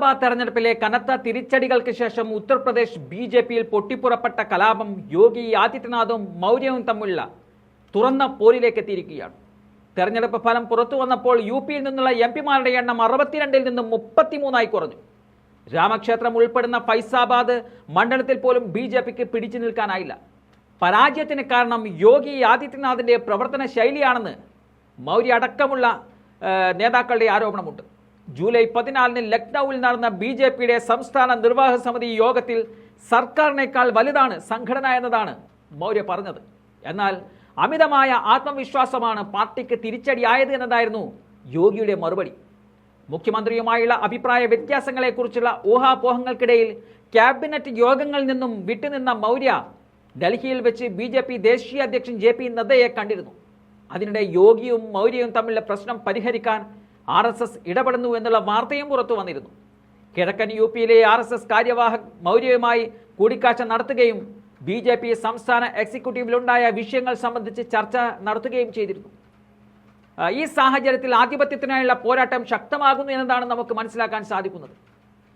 ലോക്സഭാ തെരഞ്ഞെടുപ്പിലെ കനത്ത തിരിച്ചടികൾക്ക് ശേഷം ഉത്തർപ്രദേശ് ബി ജെ പിയിൽ പൊട്ടിപ്പുറപ്പെട്ട കലാപം യോഗി ആദിത്യനാഥും മൗര്യവും തമ്മിലുള്ള തുറന്ന പോരിലേക്ക് എത്തിയിരിക്കുകയാണ്. തെരഞ്ഞെടുപ്പ് ഫലം പുറത്തു വന്നപ്പോൾ യു പിയിൽ നിന്നുള്ള എം പിമാരുടെ എണ്ണം അറുപത്തിരണ്ടിൽ നിന്നും മുപ്പത്തിമൂന്നായി കുറഞ്ഞു. രാമക്ഷേത്രം ഉൾപ്പെടുന്ന ഫൈസാബാദ് മണ്ഡലത്തിൽ പോലും ബി ജെ പിക്ക് പിടിച്ചു നിൽക്കാനായില്ല. പരാജയത്തിന് കാരണം യോഗി ആദിത്യനാഥിന്റെ പ്രവർത്തന ശൈലിയാണെന്ന് മൗര്യ അടക്കമുള്ള നേതാക്കളുടെ ആരോപണമുണ്ട്. ജൂലൈ പതിനാലിന് ലക്നൌവിൽ നടന്ന ബി ജെ പിയുടെ സംസ്ഥാന നിർവാഹക സമിതി യോഗത്തിൽ സർക്കാരിനേക്കാൾ വലുതാണ് സംഘടന എന്നതാണ് മൗര്യ പറഞ്ഞത്. എന്നാൽ അമിതമായ ആത്മവിശ്വാസമാണ് പാർട്ടിക്ക് തിരിച്ചടിയായത് എന്നതായിരുന്നു യോഗിയുടെ മറുപടി. മുഖ്യമന്ത്രിയുമായുള്ള അഭിപ്രായ വ്യത്യാസങ്ങളെക്കുറിച്ചുള്ള ഊഹാപോഹങ്ങൾക്കിടയിൽ ക്യാബിനറ്റ് യോഗങ്ങളിൽ നിന്നും വിട്ടുനിന്ന മൗര്യ ഡൽഹിയിൽ വെച്ച് ബി ജെ പി ദേശീയ അധ്യക്ഷൻ ജെ പി നദ്ദയെ കണ്ടിരുന്നു. അതിനിടെ യോഗിയും മൗര്യയും തമ്മിലുള്ള പ്രശ്നം പരിഹരിക്കാൻ ആർ എസ് എസ് ഇടപെടുന്നു എന്നുള്ള വാർത്തയും പുറത്തു വന്നിരുന്നു. കിഴക്കൻ യു പിയിലെ ആർ എസ് എസ് കാര്യവാഹക് മൗര്യവുമായി കൂടിക്കാഴ്ച നടത്തുകയും ബി ജെ പി സംസ്ഥാന എക്സിക്യൂട്ടീവിലുണ്ടായ വിഷയങ്ങൾ സംബന്ധിച്ച് ചർച്ച നടത്തുകയും ചെയ്തിരുന്നു. ഈ സാഹചര്യത്തിൽ ആധിപത്യത്തിനായുള്ള പോരാട്ടം ശക്തമാകുന്നു എന്നതാണ് നമുക്ക് മനസ്സിലാക്കാൻ സാധിക്കുന്നത്.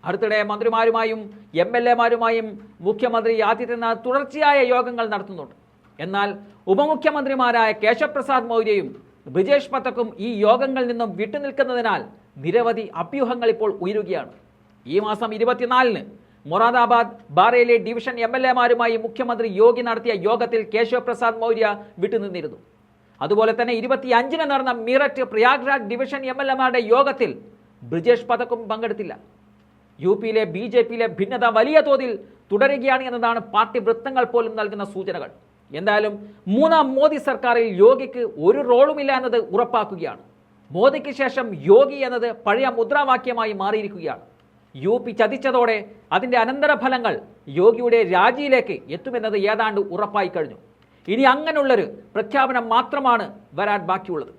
അടുത്തിടെ മന്ത്രിമാരുമായും എം എൽ എമാരുമായും മുഖ്യമന്ത്രി ആദിത്യനാഥ് തുടർച്ചയായ യോഗങ്ങൾ നടത്തുന്നുണ്ട്. എന്നാൽ ഉപമുഖ്യമന്ത്രിമാരായ കേശവപ്രസാദ് മൗര്യയും ബ്രിജേഷ് പത്തക്കും ഈ യോഗങ്ങളിൽ നിന്നും വിട്ടുനിൽക്കുന്നതിനാൽ നിരവധി അഭ്യൂഹങ്ങൾ ഇപ്പോൾ ഉയരുകയാണ്. ഈ മാസം ഇരുപത്തിനാലിന് മൊറാദാബാദ് ബാറയിലെ ഡിവിഷൻ എം എൽ എമാരുമായി മുഖ്യമന്ത്രി യോഗി നടത്തിയ യോഗത്തിൽ കേശവപ്രസാദ് മൗര്യ വിട്ടുനിന്നിരുന്നു. അതുപോലെ തന്നെ ഇരുപത്തി അഞ്ചിന് നടന്ന Meerut Prayagraj division M L എമാരുടെ യോഗത്തിൽ ബ്രിജേഷ് പതക്കും പങ്കെടുത്തില്ല. യു പിയിലെ ബി ജെ പിയിലെ ഭിന്നത വലിയ തോതിൽ തുടരുകയാണ് എന്നതാണ് പാർട്ടി വൃത്തങ്ങൾ പോലും നൽകുന്ന സൂചനകൾ. എന്തായാലും മൂന്നാം മോദി സർക്കാരിൽ യോഗിക്ക് ഒരു റോളുമില്ല എന്നത് ഉറപ്പാക്കുകയാണ്. മോദിക്ക് ശേഷം യോഗി എന്നത് പഴയ മുദ്രാവാക്യമായി മാറിയിരിക്കുകയാണ്. യു പി ചതിച്ചതോടെ അതിന്റെ അനന്തരഫലങ്ങൾ യോഗിയുടെ രാജിയിലേക്ക് എത്തുമെന്നത് ഏതാണ്ട് ഉറപ്പായി കഴിഞ്ഞു. ഇനി അങ്ങനെയുള്ളൊരു പ്രഖ്യാപനം മാത്രമാണ് വരാൻ ബാക്കിയുള്ളത്.